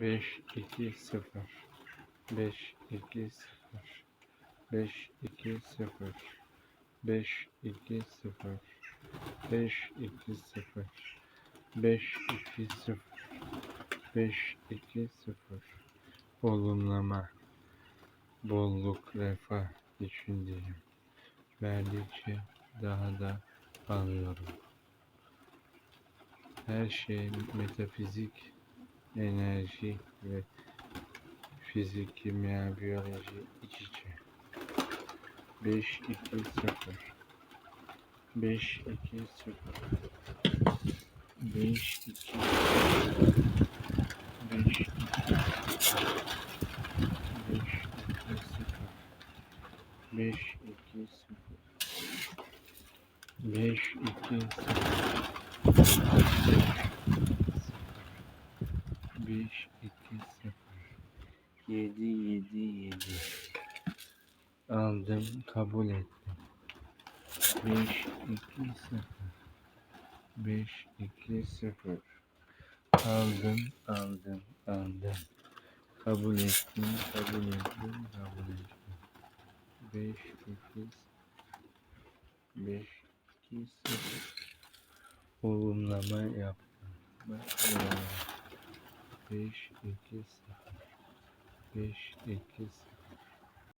5 2 0 5 2 0 5 2 0 5 2 0 5 2 0 5 2 0 5 2 0 Olumlama. Bolluk refah içindeyim. Verdikçe daha da alıyorum. Her şey metafizik, enerji ve fizik, kimya, biyoloji iç içe. 5 2 0 5 2 0 5 2 0 5 2 5 2 0 5 2 0 5 2 0 7 7 7 Aldım, kabul ettim. 5 2 0 5 2 0 Aldım, aldım, aldım. Kabul ettim, kabul ettim, kabul ettim. 5 2 5 2 0 Olumlama yaptım. Bak, 5 2 0 5 2 0